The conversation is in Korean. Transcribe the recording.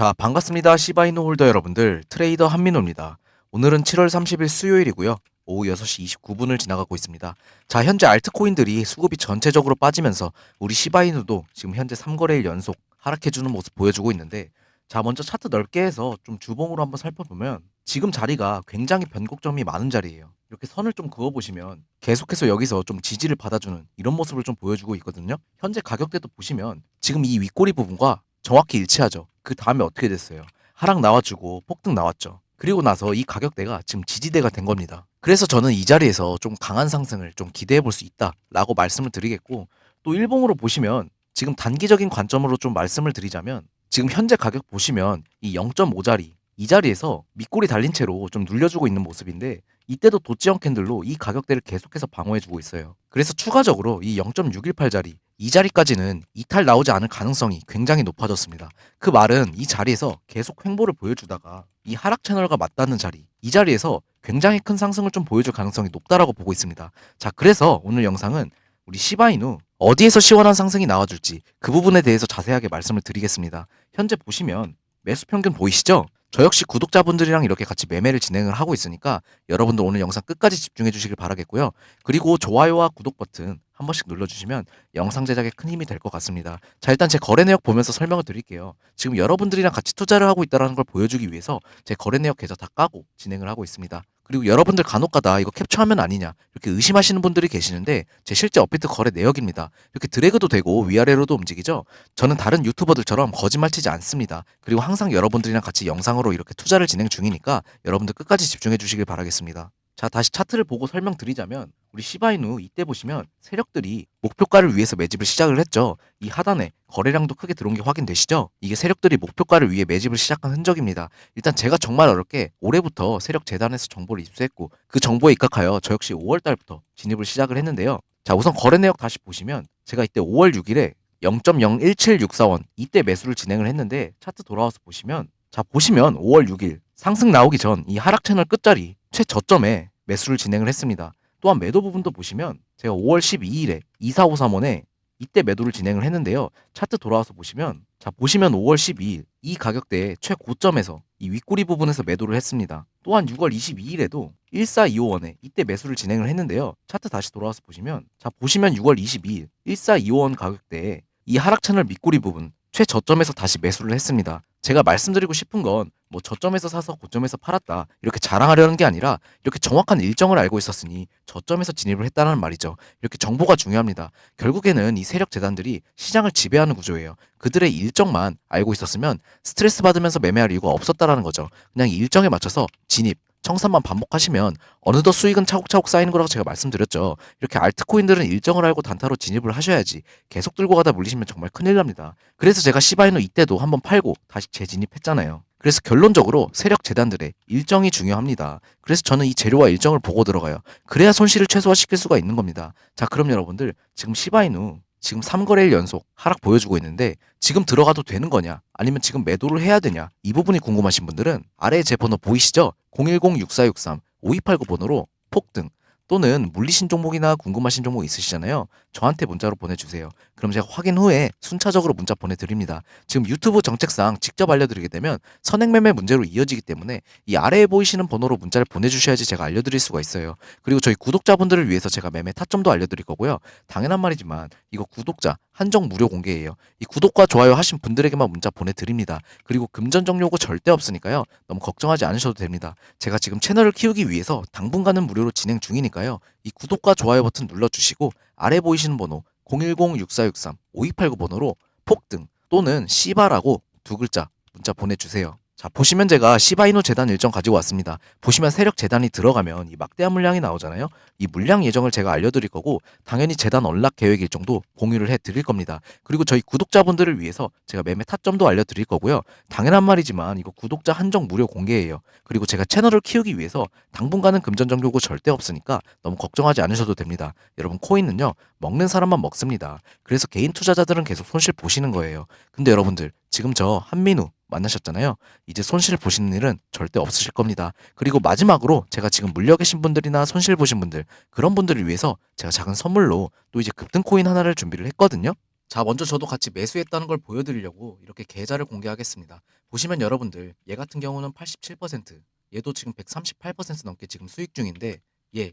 자, 반갑습니다. 시바이노 홀더 여러분들. 트레이더 한민호입니다. 오늘은 7월 30일 수요일이고요. 오후 6시 29분을 지나가고 있습니다. 자, 현재 알트코인들이 수급이 전체적으로 빠지면서 우리 시바이누도 지금 현재 3거래일 연속 하락해주는 모습 보여주고 있는데 자, 먼저 차트 넓게 해서 좀 주봉으로 한번 살펴보면 지금 자리가 굉장히 변곡점이 많은 자리예요. 이렇게 선을 좀 그어보시면 계속해서 여기서 좀 지지를 받아주는 이런 모습을 좀 보여주고 있거든요. 현재 가격대도 보시면 지금 이 윗꼬리 부분과 정확히 일치하죠. 그 다음에 어떻게 됐어요? 하락 나와주고 폭등 나왔죠. 그리고 나서 이 가격대가 지금 지지대가 된 겁니다. 그래서 저는 이 자리에서 좀 강한 상승을 좀 기대해 볼 수 있다라고 말씀을 드리겠고 또 일봉으로 보시면 지금 단기적인 관점으로 좀 말씀을 드리자면 지금 현재 가격 보시면 이 0.5자리 이 자리에서 밑꼬리 달린 채로 좀 눌려주고 있는 모습인데 이때도 도지형 캔들로 이 가격대를 계속해서 방어해주고 있어요. 그래서 추가적으로 이 0.618자리 이 자리까지는 이탈 나오지 않을 가능성이 굉장히 높아졌습니다. 그 말은 이 자리에서 계속 횡보를 보여주다가 이 하락 채널과 맞닿는 자리 이 자리에서 굉장히 큰 상승을 좀 보여줄 가능성이 높다라고 보고 있습니다. 자 그래서 오늘 영상은 우리 시바이누 어디에서 시원한 상승이 나와줄지 그 부분에 대해서 자세하게 말씀을 드리겠습니다. 현재 보시면 매수 평균 보이시죠? 저 역시 구독자분들이랑 이렇게 같이 매매를 진행을 하고 있으니까 여러분들 오늘 영상 끝까지 집중해 주시길 바라겠고요. 그리고 좋아요와 구독 버튼 한 번씩 눌러주시면 영상 제작에 큰 힘이 될 것 같습니다. 자 일단 제 거래 내역 보면서 설명을 드릴게요. 지금 여러분들이랑 같이 투자를 하고 있다는 걸 보여주기 위해서 제 거래 내역 계좌 다 까고 진행을 하고 있습니다. 그리고 여러분들 간혹가다 이거 캡처하면 아니냐 이렇게 의심하시는 분들이 계시는데 제 실제 업비트 거래 내역입니다. 이렇게 드래그도 되고 위아래로도 움직이죠. 저는 다른 유튜버들처럼 거짓말치지 않습니다. 그리고 항상 여러분들이랑 같이 영상으로 이렇게 투자를 진행 중이니까 여러분들 끝까지 집중해 주시길 바라겠습니다. 자 다시 차트를 보고 설명드리자면 우리 시바이누 이때 보시면 세력들이 목표가를 위해서 매집을 시작을 했죠. 이 하단에 거래량도 크게 들어온 게 확인되시죠? 이게 세력들이 목표가를 위해 매집을 시작한 흔적입니다. 일단 제가 정말 어렵게 올해부터 세력 재단에서 정보를 입수했고 그 정보에 입각하여 저 역시 5월 달부터 진입을 시작을 했는데요. 자 우선 거래 내역 다시 보시면 제가 이때 5월 6일에 0.017644원 이때 매수를 진행을 했는데 차트 돌아와서 보시면 자 보시면 5월 6일 상승 나오기 전 이 하락 채널 끝자리 최저점에 매수를 진행을 했습니다. 또한 매도 부분도 보시면 제가 5월 12일에 2453원에 이때 매도를 진행을 했는데요. 차트 돌아와서 보시면 자 보시면 5월 12일 이 가격대의 최고점에서 이 윗꼬리 부분에서 매도를 했습니다. 또한 6월 22일에도 1425원에 이때 매수를 진행을 했는데요. 차트 다시 돌아와서 보시면 자 보시면 6월 22일 1425원 가격대에 이 하락 채널 밑꼬리 부분 최저점에서 다시 매수를 했습니다. 제가 말씀드리고 싶은 건 뭐 저점에서 사서 고점에서 팔았다 이렇게 자랑하려는 게 아니라 이렇게 정확한 일정을 알고 있었으니 저점에서 진입을 했다는 말이죠. 이렇게 정보가 중요합니다. 결국에는 이 세력 재단들이 시장을 지배하는 구조예요. 그들의 일정만 알고 있었으면 스트레스 받으면서 매매할 이유가 없었다라는 거죠. 그냥 이 일정에 맞춰서 진입 청산만 반복하시면 어느덧 수익은 차곡차곡 쌓이는 거라고 제가 말씀드렸죠. 이렇게 알트코인들은 일정을 알고 단타로 진입을 하셔야지 계속 들고 가다 물리시면 정말 큰일 납니다. 그래서 제가 시바이노 이때도 한번 팔고 다시 재진입했잖아요. 그래서 결론적으로 세력 재단들의 일정이 중요합니다. 그래서 저는 이 재료와 일정을 보고 들어가요. 그래야 손실을 최소화시킬 수가 있는 겁니다. 자, 그럼 여러분들 지금 시바이누 지금 3거래일 연속 하락 보여주고 있는데 지금 들어가도 되는 거냐 아니면 지금 매도를 해야 되냐 이 부분이 궁금하신 분들은 아래에 제 번호 보이시죠? 010-6463-5289 번호로 폭등 또는 물리신 종목이나 궁금하신 종목 있으시잖아요. 저한테 문자로 보내주세요. 그럼 제가 확인 후에 순차적으로 문자 보내드립니다. 지금 유튜브 정책상 직접 알려드리게 되면 선행매매 문제로 이어지기 때문에 이 아래에 보이시는 번호로 문자를 보내주셔야지 제가 알려드릴 수가 있어요. 그리고 저희 구독자분들을 위해서 제가 매매 타점도 알려드릴 거고요. 당연한 말이지만 이거 구독자 한정 무료 공개예요. 이 구독과 좋아요 하신 분들에게만 문자 보내드립니다. 그리고 금전 정료고 절대 없으니까요. 너무 걱정하지 않으셔도 됩니다. 제가 지금 채널을 키우기 위해서 당분간은 무료로 진행 중이니까요. 이 구독과 좋아요 버튼 눌러주시고 아래 보이시는 번호 010-6463-5289 번호로 폭등 또는 시바라고 두 글자 문자 보내주세요. 자 보시면 제가 시바이노 재단 일정 가지고 왔습니다. 보시면 세력 재단이 들어가면 이 막대한 물량이 나오잖아요. 이 물량 예정을 제가 알려드릴 거고 당연히 재단 언락 계획 일정도 공유를 해드릴 겁니다. 그리고 저희 구독자분들을 위해서 제가 매매 타점도 알려드릴 거고요. 당연한 말이지만 이거 구독자 한정 무료 공개예요. 그리고 제가 채널을 키우기 위해서 당분간은 금전적 요구 절대 없으니까 너무 걱정하지 않으셔도 됩니다. 여러분 코인은요 먹는 사람만 먹습니다. 그래서 개인 투자자들은 계속 손실 보시는 거예요. 근데 여러분들 지금 저 한민우 만나셨잖아요. 이제 손실 보시는 일은 절대 없으실 겁니다. 그리고 마지막으로 제가 지금 물려 계신 분들이나 손실 보신 분들 그런 분들을 위해서 제가 작은 선물로 또 이제 급등 코인 하나를 준비를 했거든요. 자, 먼저 저도 같이 매수했다는 걸 보여드리려고 이렇게 계좌를 공개하겠습니다. 보시면 여러분들, 얘 같은 경우는 87%, 얘도 지금 138% 넘게 지금 수익 중인데, 얘,